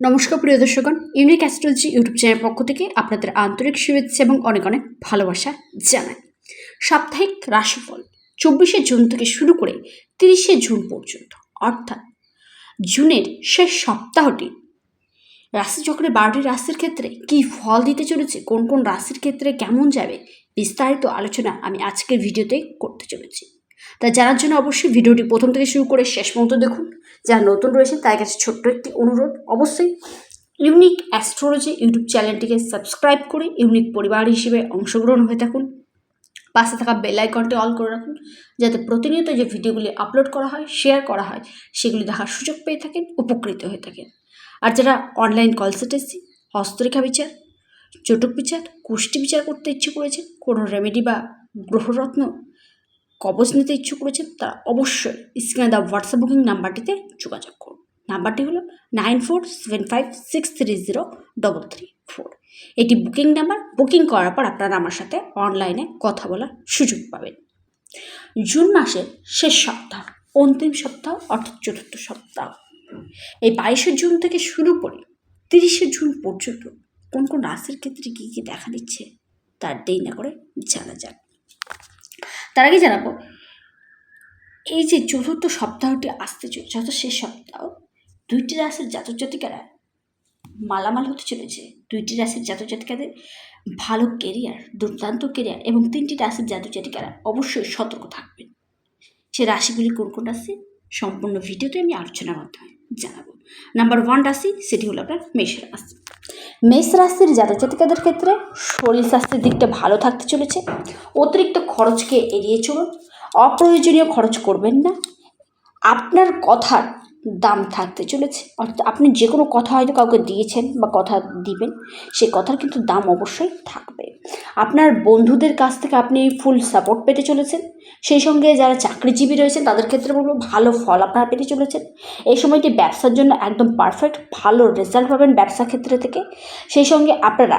নমস্কার প্রিয় দর্শকগণ unique astrology YouTube চ্যানেলের পক্ষ থেকে আপনাদের আন্তরিক শুভেচ্ছা এবং অনেক অনেক ভালোবাসা জানাই। সাপ্তাহিক রাশিফল চব্বিশে জুন থেকে শুরু করে তিরিশে জুন পর্যন্ত, অর্থাৎ জুনের শেষ সপ্তাহটি রাশিচক্রের বারোটি রাশির ক্ষেত্রে কী ফল দিতে চলেছে, কোন কোন রাশির ক্ষেত্রে কেমন যাবে, বিস্তারিত আলোচনা আমি আজকের ভিডিওতে করতে চলেছি। তা জানার জন্য অবশ্যই ভিডিওটি প্রথম থেকে শুরু করে শেষ পর্যন্ত দেখুন যারা নতুন রয়েছেন তার কাছে ছোট্ট একটি অনুরোধ। অবশ্যই ইউনিক অ্যাস্ট্রোলজি ইউটিউব চ্যানেলটিকে সাবস্ক্রাইব করে ইউনিক পরিবার হিসেবে অংশগ্রহণ হয়ে থাকুন। পাশে থাকা বেল আইকনটি অল করে রাখুন, যাতে প্রতিনিয়ত যে ভিডিওগুলি আপলোড করা হয়, শেয়ার করা হয়, সেগুলি দেখার সুযোগ পেয়ে থাকেন, উপকৃত হয়ে থাকেন। আর যারা অনলাইন কনসালটেন্সি হস্তরেখা বিচার, চটক বিচার, কুষ্টি বিচার করতে ইচ্ছে করেছেন, কোনো রেমেডি বা গ্রহরত্ন কবচ নিতে ইচ্ছুক করেছেন তারা অবশ্যই স্ক্রিনে দেওয়া হোয়াটসঅ্যাপ বুকিং নাম্বারটিতে যোগাযোগ করুন। নাম্বারটি হলো nine four seven five six three zero double three four এটি বুকিং নাম্বার বুকিং করার পর আপনারা আমার সাথে অনলাইনে কথা বলার সুযোগ পাবেন। জুন মাসের শেষ সপ্তাহ, অন্তিম সপ্তাহ অর্থাৎ চতুর্থ সপ্তাহ। এই বাইশে জুন থেকে শুরু করে তিরিশে জুন পর্যন্ত কোন কোন রাশির ক্ষেত্রে কী কী দেখা দিচ্ছে তার দেরি না করে জানা যাক। তার আগে জানাব। এই যে চতুর্থ সপ্তাহটি আসতে চলেছে, অর্থাৎ শেষ সপ্তাহ, দুইটি রাশির জাতক জাতিকারা মালামাল হতে চলেছে। দুইটি রাশির জাতক জাতিকাদের ভালো কেরিয়ার দুর্দান্ত কেরিয়ার এবং তিনটি রাশির জাতক জাতিকারা অবশ্যই সতর্ক থাকবেন। সে রাশিগুলি কোন কোন রাশি? সম্পূর্ণ ভিডিওতে আমি আলোচনার মাধ্যমে জানাব। নাম্বার ওয়ান রাশি, সেটি হলো আপনার মেষ রাশি মেষ রাশির জাতক জাতিকাদের ক্ষেত্রে শরীর স্বাস্থ্যের দিকটা ভালো থাকতে চলেছে। অতিরিক্ত খরচকে এড়িয়ে চলুন। অপ্রয়োজনীয় খরচ করবেন না। আপনার কথার দাম থাকতে চলেছে। অর্থাৎ আপনি যে কোনো কথা হয়তো কাউকে দিয়েছেন বা কথা দিবেন, সে কথার কিন্তু দাম অবশ্যই থাকবে। আপনার বন্ধুদের কাছ থেকে আপনি ফুল সাপোর্ট পেতে চলেছেন। সেই সঙ্গে যারা চাকরিজীবী রয়েছেন, তাদের ক্ষেত্রে বলব ভালো ফল আপনারা পেতে চলেছেন। এই সময়টি ব্যবসার জন্য একদম পারফেক্ট ভালো রেজাল্ট পাবেন ব্যবসা ক্ষেত্রে থেকে। সেই সঙ্গে আপনারা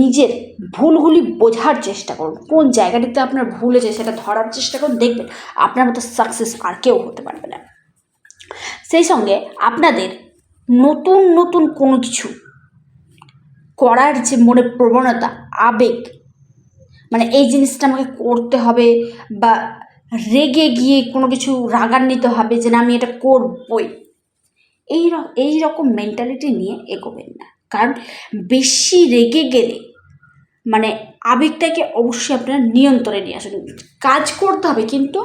নিজের ভুলগুলি বোঝার চেষ্টা করুন। কোন জায়গাটিতে আপনার ভুল হয়েছে সেটা ধরার চেষ্টা করুন, দেখবেন আপনার মতো সাকসেস আর কেউ হতে পারবে না। সেই সঙ্গে আপনাদের নতুন নতুন কোনো কিছু করার যে মনে প্রবণতা, আবেগ মানে এই জিনিসটা আমাকে করতে হবে বা রেগে গিয়ে কোনো কিছু রাগান্বিত হবে যে না, আমি এটা করবই। এই এই রকম মেন্টালিটি নিয়ে এগোবেন না। কারণ বেশি রেগে গেলে মানে আবেগটাকে অবশ্যই আপনারা নিয়ন্ত্রণে নিয়ে আসুন। কাজ করতে হবে কিন্তু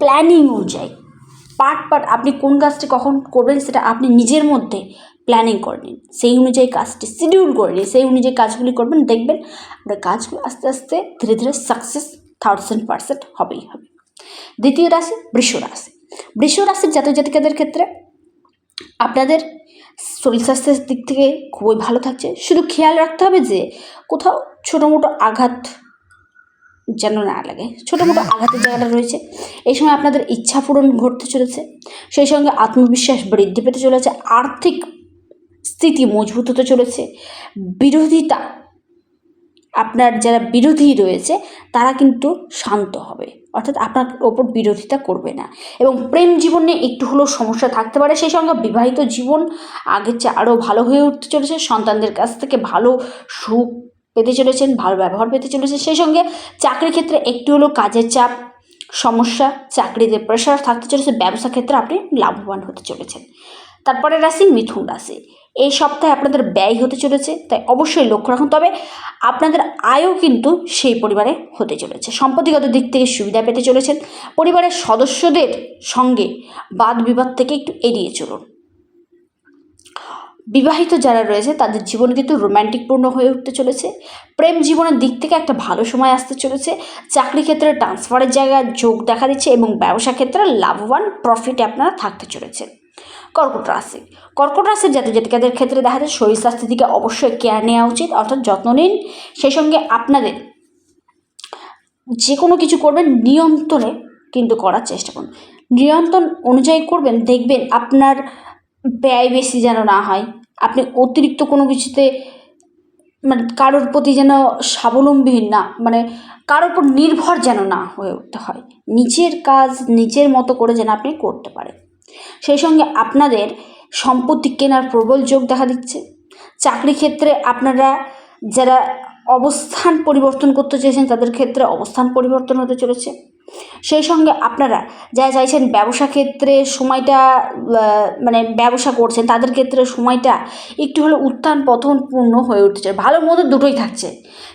প্ল্যানিং অনুযায়ী। পার্ট পার্ট আপনি কোন কাজটি কখন করবেন সেটা আপনি নিজের মধ্যে প্ল্যানিং করে নিন। সেই অনুযায়ী কাজটি শিডিউল করে নিন। সেই অনুযায়ী কাজগুলি করবেন, দেখবেন আপনার কাজগুলো আস্তে আস্তে ধীরে ধীরে সাকসেস থাউজেন্ড পার্সেন্ট হবেই হবে। দ্বিতীয় রাশি বৃষ রাশি। বৃষ রাশির জাতক জাতিকাদের ক্ষেত্রে আপনাদের শরীর স্বাস্থ্যের দিক থেকে খুবই ভালো থাকছে। শুধু খেয়াল রাখতে হবে যে কোথাও ছোটো মোটো আঘাত যেন না লাগে। ছোটো মোটো আঘাতের জায়গাটা রয়েছে। এই সময় আপনাদের ইচ্ছা পূরণ ঘটতে চলেছে। সেই সঙ্গে আত্মবিশ্বাস বৃদ্ধি পেতে চলেছে। আর্থিক স্থিতি মজবুত হতে চলেছে। বিরোধিতা, আপনার যারা বিরোধী রয়েছে, তারা কিন্তু শান্ত হবে। অর্থাৎ আপনার ওপর বিরোধিতা করবে না। এবং প্রেম জীবনে একটু হলেও সমস্যা থাকতে পারে। সেই সঙ্গে বিবাহিত জীবন আগের চেয়ে আরও ভালো হয়ে উঠতে চলেছে। সন্তানদের কাছ থেকে ভালো সুখ পেতে চলেছেন, ভালো ব্যবহার পেতে চলেছে সেই সঙ্গে চাকরির ক্ষেত্রে একটু হলেও কাজের চাপ, সমস্যা, চাকরিতে প্রেশার থাকতে চলেছে, ব্যবসা ক্ষেত্রে আপনি লাভবান হতে চলেছেন। তারপরে রাশি মিথুন রাশি। এই সপ্তাহে আপনাদের ব্যয় হতে চলেছে, তাই অবশ্যই লক্ষ্য রাখুন। তবে আপনাদের আয়ও কিন্তু সেই পরিবারে হতে চলেছে। সম্পত্তিগত দিক থেকে সুবিধা পেতে চলেছেন। পরিবারের সদস্যদের সঙ্গে বাদ বিবাদ থেকে একটু এড়িয়ে চলুন। বিবাহিত যারা রয়েছে, তাদের জীবন কিন্তু রোম্যান্টিকপূর্ণ হয়ে উঠতে চলেছে। প্রেম জীবনের দিক থেকে একটা ভালো সময় আসতে চলেছে। চাকরি ক্ষেত্রে ট্রান্সফারের জায়গায় যোগ দেখা দিচ্ছে এবং ব্যবসা ক্ষেত্রে লাভবান প্রফিটে আপনারা থাকতে চলেছেন কর্কট রাশি। কর্কট রাশির জাতক জাতিকাদের ক্ষেত্রে দেখা যায় শরীর স্বাস্থ্যের দিকে অবশ্যই কেয়ার নেওয়া উচিত, অর্থাৎ যত্ন নিন। সেই সঙ্গে আপনাদের যে কোনো কিছু করবেন, নিয়ন্ত্রণে কিন্তু করার চেষ্টা করুন। নিয়ন্ত্রণ অনুযায়ী করবেন, দেখবেন আপনার ব্যয় বেশি যেন না হয়। আপনি অতিরিক্ত কোনো কিছুতে মানে কারোর প্রতি যেন স্বাবলম্বী না মানে কারোর উপর নির্ভর যেন না হয়ে উঠতে হয়। নিজের কাজ নিজের মতো করে যেন আপনি করতে পারেন। সেই সঙ্গে আপনাদের সম্পত্তি কেনার প্রবল যোগ দেখা দিচ্ছে। চাকরি ক্ষেত্রে আপনারা যারা অবস্থান পরিবর্তন করতে চেয়েছেন, তাদের ক্ষেত্রে অবস্থান পরিবর্তন হতে চলেছে। সেই সঙ্গে আপনারা যা চাইছেন ব্যবসা ক্ষেত্রে সময়টা মানে ব্যবসা করছেন, তাদের ক্ষেত্রে সময়টা একটু হলে উত্থান পতনপূর্ণ হয়ে উঠছে। ভালো মতো দুটোই থাকছে।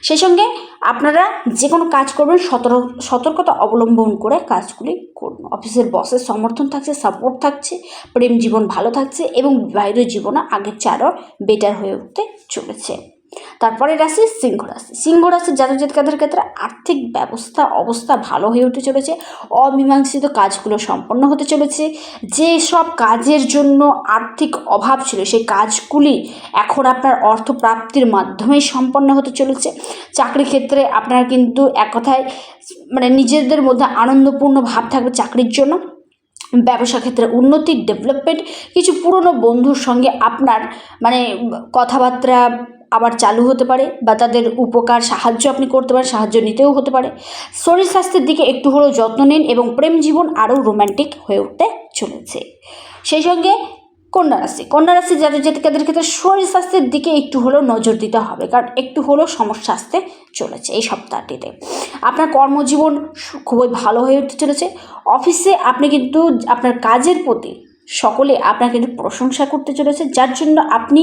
সেই সঙ্গে আপনারা যে কোনো কাজ করবেন সতর্ক সতর্কতা অবলম্বন করে কাজগুলি করুন। অফিসের বসের সমর্থন থাকছে, সাপোর্ট থাকছে, প্রেম জীবন ভালো থাকছে এবং বিবাহিত জীবনও আগের চেয়ে আরও বেটার হয়ে উঠতে চলেছে। তারপরে রাশি সিংহ রাশি। সিংহ রাশির জাতক জাতিকাদের ক্ষেত্রে আর্থিক ব্যবস্থা, অবস্থা ভালো হয়ে উঠে চলেছে, অমীমাংসিত কাজগুলো সম্পন্ন হতে চলেছে। যে সব কাজের জন্য আর্থিক অভাব ছিল, সেই কাজগুলি এখন আপনার অর্থ প্রাপ্তির মাধ্যমেই সম্পন্ন হতে চলেছে। চাকরি ক্ষেত্রে আপনার কিন্তু এক কথায় মানে নিজেদের মধ্যে আনন্দপূর্ণ ভাব থাকবে চাকরির জন্য। ব্যবসা ক্ষেত্রে উন্নতি ডেভেলপমেন্ট কিছু পুরনো বন্ধুর সঙ্গে আপনার মানে কথাবার্তা আবার চালু হতে পারে বা তাদের উপকার, সাহায্য আপনি করতে পারেন, সাহায্য নিতেও হতে পারে। শরীর স্বাস্থ্যের দিকে একটু হলেও যত্ন নিন এবং প্রেম জীবন আরও রোম্যান্টিক হয়ে উঠতে চলেছে। সেই সঙ্গে কন্যা রাশি কন্যা রাশি যাদের জাতিকাদের ক্ষেত্রে শরীর স্বাস্থ্যের দিকে একটু হলেও নজর দিতে হবে, কারণ একটু হলেও সমস্যা আসতে চলেছে এই সপ্তাহটিতে। আপনার কর্মজীবন খুবই ভালো হয়ে উঠতে চলেছে। অফিসে আপনি কিন্তু আপনার কাজের প্রতি সকলে আপনার কিন্তু প্রশংসা করতে চলেছে, যার জন্য আপনি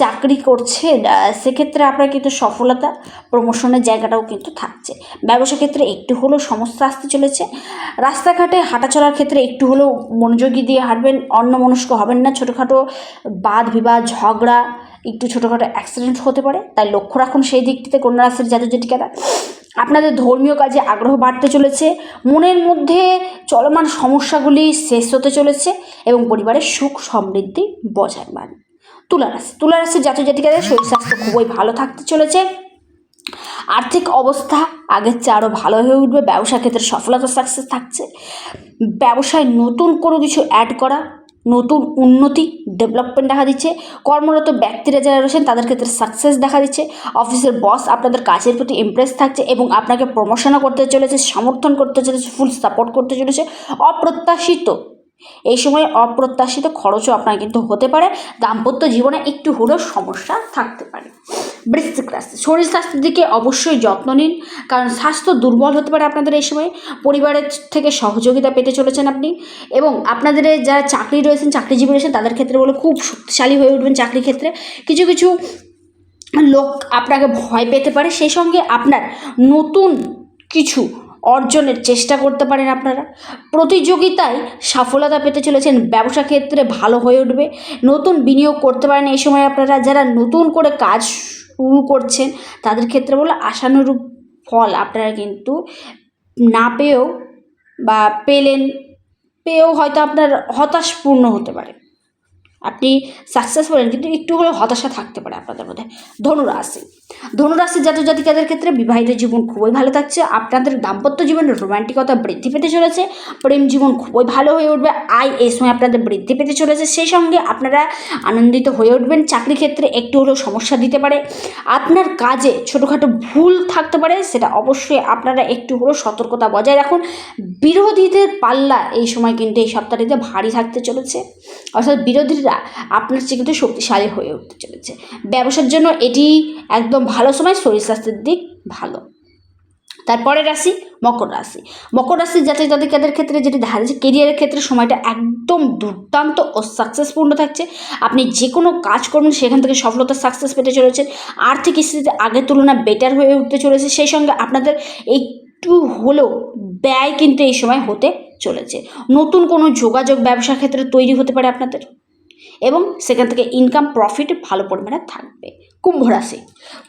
চাকরি করছেন। সেক্ষেত্রে আপনার কিন্তু সফলতা প্রমোশনের জায়গাটাও কিন্তু থাকছে। ব্যবসা ক্ষেত্রে একটু হলেও সমস্যা আসতে চলেছে। রাস্তাঘাটে হাঁটা চলার ক্ষেত্রে একটু হলেও মনোযোগী দিয়ে হাঁটবেন, অন্যমনস্ক হবেন না। ছোটোখাটো বাদ বিবাদ ঝগড়া, একটু ছোটোখাটো অ্যাক্সিডেন্ট হতে পারে। তাই লক্ষ্য রাখুন সেই দিকটিতে, কন্যা রাশির জাতক জাতিকারা আপনাদের ধর্মীয় কাজে আগ্রহ বাড়তে চলেছে, মনের মধ্যে চলমান সমস্যাগুলি শেষ হতে চলেছে এবং পরিবারের সুখ সমৃদ্ধি বজায় মান তুলা রাশি তুলা রাশির জাতক জাতিকাদের শরীর স্বাস্থ্য খুবই ভালো থাকতে চলেছে। আর্থিক অবস্থা আগের চেয়ে আরও ভালো হয়ে উঠবে ব্যবসা ক্ষেত্রে সফলতা সাকসেস থাকছে। ব্যবসায় নতুন কোনো কিছু অ্যাড করা নতুন উন্নতি ডেভেলপমেন্ট দেখা দিচ্ছে। কর্মরত ব্যক্তিরা যারা রয়েছেন, তাদের ক্ষেত্রে সাকসেস দেখা দিচ্ছে। অফিসের বস আপনাদের কাজের প্রতি ইমপ্রেস থাকছে এবং আপনাকে প্রমোশনও করতে চলেছে, সমর্থন করতে চলেছে ফুল সাপোর্ট করতে চলেছে। অপ্রত্যাশিত এই সময় অপ্রত্যাশিত খরচও আপনার কিন্তু হতে পারে, দাম্পত্য জীবনে একটু হলেও সমস্যা থাকতে পারে। বৃশ্চিক রাশি, শরীর স্বাস্থ্যের দিকে অবশ্যই যত্ন নিন, কারণ স্বাস্থ্য দুর্বল হতে পারে আপনাদের এই সময়। পরিবারের থেকে সহযোগিতা পেতে চলেছেন আপনি এবং আপনাদের যারা চাকরি রয়েছেন চাকরিজীবী রয়েছেন তাদের ক্ষেত্রে বলে খুব শক্তিশালী হয়ে উঠবেন চাকরি ক্ষেত্রে। কিছু কিছু লোক আপনাকে ভয় পেতে পারে, সেই সঙ্গে আপনার নতুন কিছু অর্জনের চেষ্টা করতে পারেন আপনারা। প্রতিযোগিতায় সফলতা পেতে চলেছেন, ব্যবসা ক্ষেত্রে ভালো হয়ে উঠবে, নতুন বিনিয়োগ করতে পারেন এই সময় আপনারা, যারা নতুন করে কাজ শুরু করছেন, তাদের ক্ষেত্রে বলে আশানুরূপ ফল আপনারা কিন্তু না পেয়েও বা পেলেন, পেয়েও হয়তো আপনার হতাশপূর্ণ হতে পারে। আপনি সাকসেস হলেন, কিন্তু একটু হলেও হতাশা থাকতে পারে আপনাদের মধ্যে। ধনুরাশি ধনুরাশির জাতক জাতিকাদের ক্ষেত্রে বিবাহিত জীবন খুবই ভালো থাকছে। আপনাদের দাম্পত্য জীবনের রোমান্টিকতা বৃদ্ধি পেতে চলেছে। প্রেম জীবন খুবই ভালো হয়ে উঠবে। আয় এই সময় আপনাদের বৃদ্ধি পেতে চলেছে। সেই সঙ্গে আপনারা আনন্দিত হয়ে উঠবেন। চাকরি ক্ষেত্রে একটু হলেও সমস্যা দিতে পারে। আপনার কাজে ছোটোখাটো ভুল থাকতে পারে, সেটা অবশ্যই আপনারা একটু হলেও সতর্কতা বজায় রাখুন। বিরোধীদের পাল্লা এই সময় কিন্তু এই সপ্তাহটিতে ভারী থাকতে চলেছে। অর্থাৎ বিরোধীরা আপনার চেয়ে কিন্তু শক্তিশালী হয়ে উঠতে চলেছে। ব্যবসার জন্য এটি একদম ভালো সময় শরীর স্বাস্থ্যের দিক ভালো। তারপরে রাশি মকর রাশি। মকর রাশির জাতীয় জাতিকাদের ক্ষেত্রে যেটি দেখা যাচ্ছে কেরিয়ারের ক্ষেত্রে সময়টা একদম দুর্দান্ত ও সাকসেসপূর্ণ থাকছে। আপনি যে কোনো কাজ করবেন সেখান থেকে সফলতা সাকসেস পেতে চলেছেন। আর্থিক স্থিতিতে আগের তুলনায় বেটার হয়ে উঠতে চলেছে। সেই সঙ্গে আপনাদের একটু হলেও ব্যয় কিন্তু এই সময় হতে চলেছে। নতুন কোনো যোগাযোগ ব্যবসা ক্ষেত্রে তৈরি হতে পারে আপনাদের। এবং সেখান থেকে ইনকাম প্রফিট ভালো পরিমাণে থাকবে। কুম্ভ রাশি।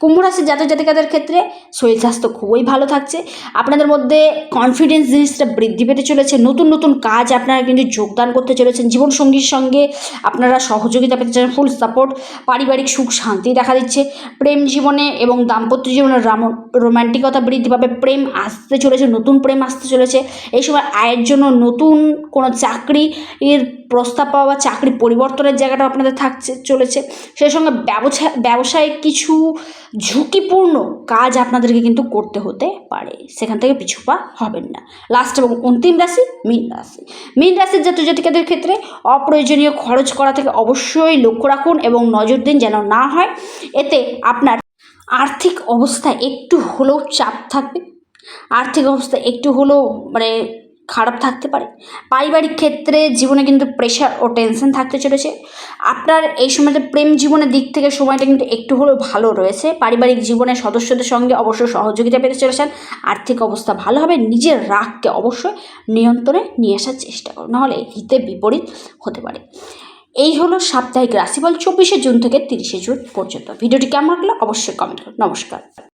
কুম্ভ রাশির জাতক জাতিকাদের ক্ষেত্রে শরীর স্বাস্থ্য খুবই ভালো থাকছে। আপনাদের মধ্যে কনফিডেন্স জিনিসটা বৃদ্ধি পেতে চলেছে। নতুন নতুন কাজ আপনারা কিন্তু যোগদান করতে চলেছেন। জীবনসঙ্গীর সঙ্গে আপনারা সহযোগিতা পেতে চান ফুল সাপোর্ট পারিবারিক সুখ, শান্তি দেখা দিচ্ছে। প্রেম জীবনে এবং দাম্পত্য জীবনে রাম- রোম্যান্টিকতা বৃদ্ধি পাবে। প্রেম আসতে চলেছে, নতুন প্রেম আসতে চলেছে। এই সময় আয়ের জন্য নতুন কোনো চাকরি এর প্রস্তাব পাওয়া বা চাকরি পরিবর্তনের জায়গাটা আপনাদের থাকছে, চলেছে। সেই সঙ্গে ব্যবসা ব্যবসায় ব্যবসায় কিছু ঝুঁকিপূর্ণ কাজ আপনাদেরকে কিন্তু করতে হতে পারে। সেখান থেকে পিছুপা হবেন না। লাস্ট এবং অন্তিম রাশি মীন রাশি। মীন রাশির জাতক জাতিকাদের ক্ষেত্রে অপ্রয়োজনীয় খরচ করা থেকে অবশ্যই লক্ষ্য রাখুন এবং নজর দিন যেন না হয়। এতে আপনার আর্থিক অবস্থা একটু হলেও চাপ থাকবে। আর্থিক অবস্থা একটু হলেও মানে খারাপ থাকতে পারে। পারিবারিক ক্ষেত্রে জীবনে কিন্তু প্রেশার ও টেনশন থাকতে চলেছে। আপনার এই সময়তে প্রেম জীবনের দিক থেকে সময়টা কিন্তু একটু হলেও ভালো রয়েছে। পারিবারিক জীবনের সদস্যদের সঙ্গে অবশ্যই সহযোগিতা পেতে চলেছেন। আর্থিক অবস্থা ভালো হবে। নিজের রাগকে অবশ্যই নিয়ন্ত্রণে নিয়ে আসার চেষ্টা করুন। নাহলে হিতে বিপরীত হতে পারে। এই হলো সাপ্তাহিক রাশিফল চব্বিশে জুন থেকে তিরিশে জুন পর্যন্ত। ভিডিওটি কেমন লাগল অবশ্যই কমেন্ট করুন। নমস্কার।